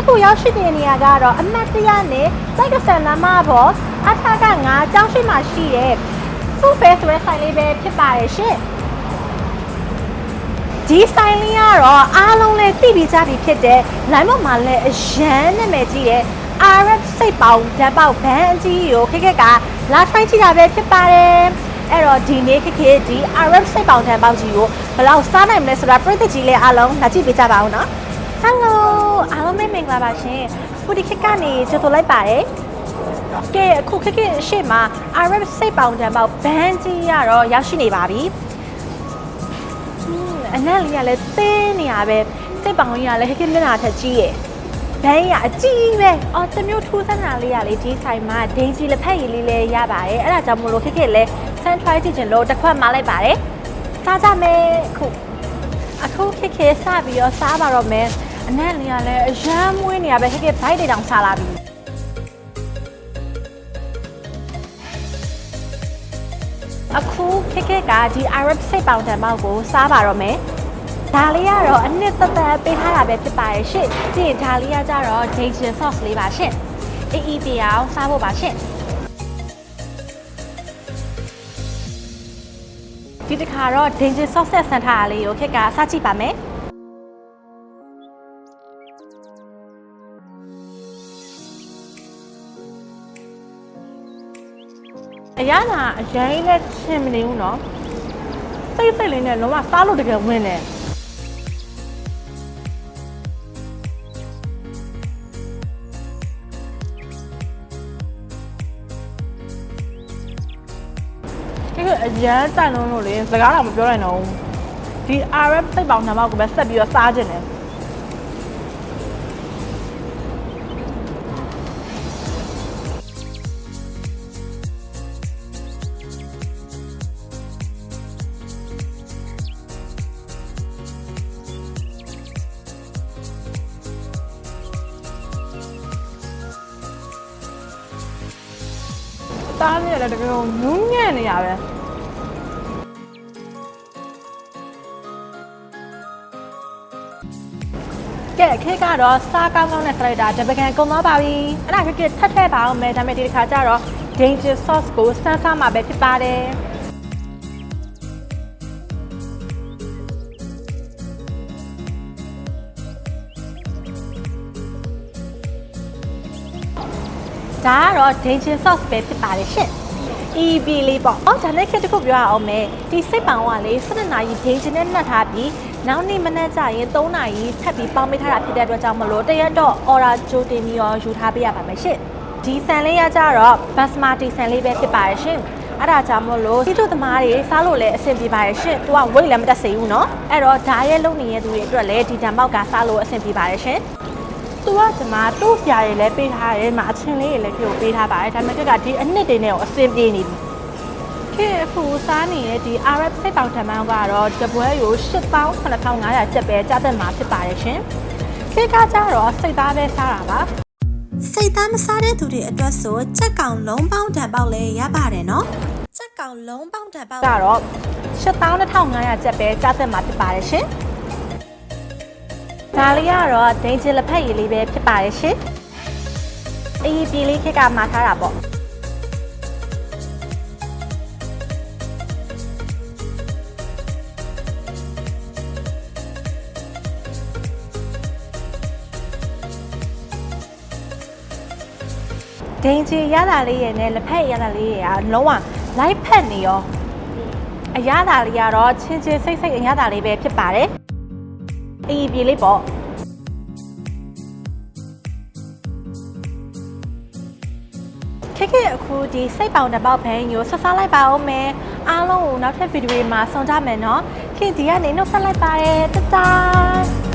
အခုရောက်ရှိတဲ့နေရာကတော့အမတ်တရားနဲ့စိုက်ကဆန်လမ်းမပေါ်အထာကငါကျောင်းရှိမှရှိတဲ့ Food Fair ဆိုတဲ့ဆိုင်လေးပဲဖြစ်ပါတယ်ရှင်ဒီဆိုင်လေးကတော့အားလုံးလည်းသိပြီးကြပြီဖြစ်တဲ့လိုင်းမမှာလည်းအရန်နာမည်ကြီးတဲ့ Arab စိတ်ပေါင်းဓာတ်ပေါက်ဘန်းအကြီးကိုခက်ခက်ကလာဆိုင်ကြည့်တာပဲဖြစ်ပါတယ်အဲ့တော့ဒီနေ့ခက်ခဲဒီ Arab စိတ်ပေါင်းဓာတ်ပေါက်ကြီးကိုဘယ်လောက်စားနိုင်မလဲဆိုတာပြည်သက်ကြီးလည်းအားလုံးလာကြည့်ပေးကြပါဦးနော် Hello အားလုံးပဲမင်္ဂလာပါရှင်ဖူဒီခက်ကနေကြိုဆိုလိုက်ပါတယ်ကဲအခုခက်ခဲအရှိမ Arab စိတ်ပေါင်းဓာတ်ပေါက်ဘန်းကြီးရတော့ရောက်ရှိနေပါပြီအနက်လေးကလည်းသင်းနေရပဲစိတ်ပေါင်ကြီးကလည်းဟိခိမျက်နှာထက်ကြီးရယ်ဘန်းကြီးကအကြီးပဲအော်တစ်မျိုးထူးဆန်းတာလေးကလေဒီဆိုင်မှာဒိန်ကြီးလက်ဖက်ရည်လေးလည်းရပါတယ်အဲ့ဒါကြောင့်မလို့ခိခိလည်း sun try ကြည့်ချင်လို့တစ်ခွက်မလိုက်ပါတယ်စားကြမယ်အခုအခုခိခိစပြီးတော့စားပါတော့မယ် အနက်လေးကလည်းအရမ်းမွေးနေရပဲခိခိဘိုက်တွေတောင်စားလာပြီအခုခိခိကဒီ Arab စိတ်ပေါင်တံမောက်ကိုစားပါတော့မယ်ဒါလေးကတော့အနှစ်သက်သက်ပေးထားတာပဲဖြစ်ပါရဲ့ရှင့်။ပြီးရင်ဒါလေးကကြတော့ Danger sauce လေးပါရှင့်။အေးအေးပြအောင်စားဖို့ပါရှင့်။ဒီတစ်ခါတော့ Danger sauce ဆက်ဆန်ထားတာလေးကိုခက်ကစားကြည့်ပါမယ်။ အရသာအရင်နဲ့ချင်းမနေဘူးနော်။စိတ်စိတ်လေးနဲ့လုံးဝစားလို့တကယ်ဝင်တယ်။ဒီကအရန်တိုင်လုံးလို့လေစကားတော့မပြောနိုင်တော့ဘူးဒီ Arab စိတ်ပေါင်းနှမောက်ကိုပဲဆက်ပြီးတော့စားခြင်းတယ် စားနေရတယ်တကယ်ကိုနူးညံ့နေရပဲကဲခေတ်ကတော့စားကောင်းကောင်းနဲ့ခလိုက်တာတပကံကုန်သွားပါပြီအဲ့ဒါကကထက်ထဲပါအောင်မယ်ဒါပေမဲ့ဒီတစ်ခါကျတော့ danger sauce ကိုစမ်းစားမှာပဲဖြစ်ပါတယ် ဒါကတော့ danger sauce ပဲဖြစ်ပါတယ်ရှင့် EB လေးပေါ့။အော်ဒါနဲ့ခက်တစ်ခုပြောရအောင်မယ်။ဒီစိတ်ပောင်ကလေ7နာရီ danger နဲ့နှက်ထားပြီးနောက်နေ့မနေ့ကျရင်3နာရီထပ်ပြီးပေါင်းပေးထားတာဖြစ်တဲ့အတွက်ကြောင့်မလို့တရက်တော့ order ကြိုတင်ပြီးရောယူထားပေးရပါမယ်ရှင့်။ဒီဆန်လေးရကြတော့ basmati ဆန်လေးပဲဖြစ်ပါတယ်ရှင်။အဲ့ဒါကြောင့်မလို့စီးကျုသမားတွေစားလို့လည်းအဆင်ပြေပါတယ်ရှင်။ तू က weight လည်းမတက်စေဘူးเนาะ။အဲ့တော့ဓာရဲလုံနေတဲ့သူတွေအတွက်လည်းဒီဓာတ်မောက်ကစားလို့အဆင်ပြေပါတယ်ရှင်။ သူကဒီမှာတို့ပြားတွေလည်းပေးထားတယ်မှာအချင်းလေးတွေလည်းပြုတ်ပေးထားပါတယ်ဒါပေမဲ့ကဒီအနှစ်တွေနဲ့ကိုအစင်ပြေနေပြီခေတ်အခုစားနေတဲ့ဒီ Arab စိတ်ပေါင်ထမန်းကတော့တပွဲကို8500ကျပ်ပဲကြားသက်မှာဖြစ်ပါတယ်ရှင်ခေတ်ကကြတော့စိတ်သားပဲစားတာပါစိတ်သားမစားတဲ့သူတွေအတွက်ဆိုကြက်ကောင်လုံးပေါင်းတံပေါက်လည်းရပါတယ်နော်ကြက်ကောင်လုံးပေါင်းတံပေါက်ကတော့8500ကျပ်ပဲကြားသက်မှာဖြစ်ပါတယ်ရှင် ဒါလေးကတော့ဒိန်ချင်လက်ဖက်ရည်လေးပဲဖြစ်ပါတယ်ရှင်အီပြေလေးခေတ်ကမှာထားတာပေါ့ဒိန်ချီရတာလေးရဲ့နဲ့လက်ဖက်ရတာလေးရဲ့ကလုံးဝလိုက်ဖက်နေရောအရသာလေးကတော့ချင်းချင်းစိတ်စိတ်အရသာလေးပဲဖြစ်ပါတယ် အီပြေလေးပေါ့ခေတ်ခေတ်အခုဒီစိတ်ပေါင်တစ်ပေါက်ဘန်းကိုဆက်စားလိုက်ပါဦးမယ်အားလုံးကိုနောက်ထပ်ဗီဒီယိုမှာဆုံကြမယ်နော်ခင်ဒီကနေနှုတ်ဆက်လိုက်ပါတယ်တတား